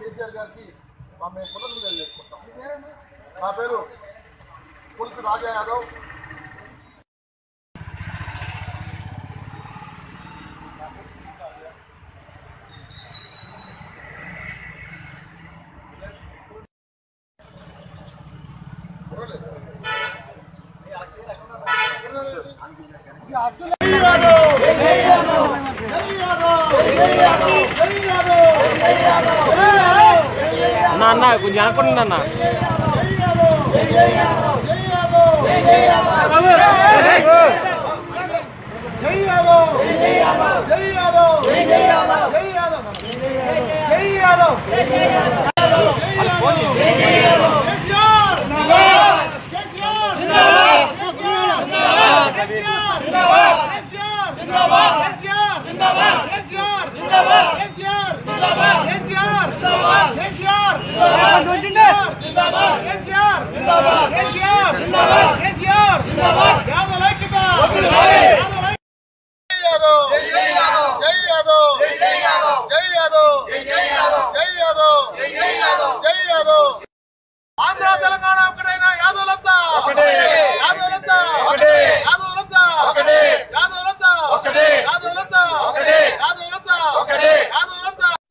కేసీఆర్ గారికి మా మేము చేసుకుంటాం నా పేరు పులుసు రాజా యాదవ్ అబ్దుల్ యాదవ్ యాదవ్ యాదవ్ అన్న కొంచెం అనుకుంటున్నా అన్న. జై యాదవ్ జై యాదవ్.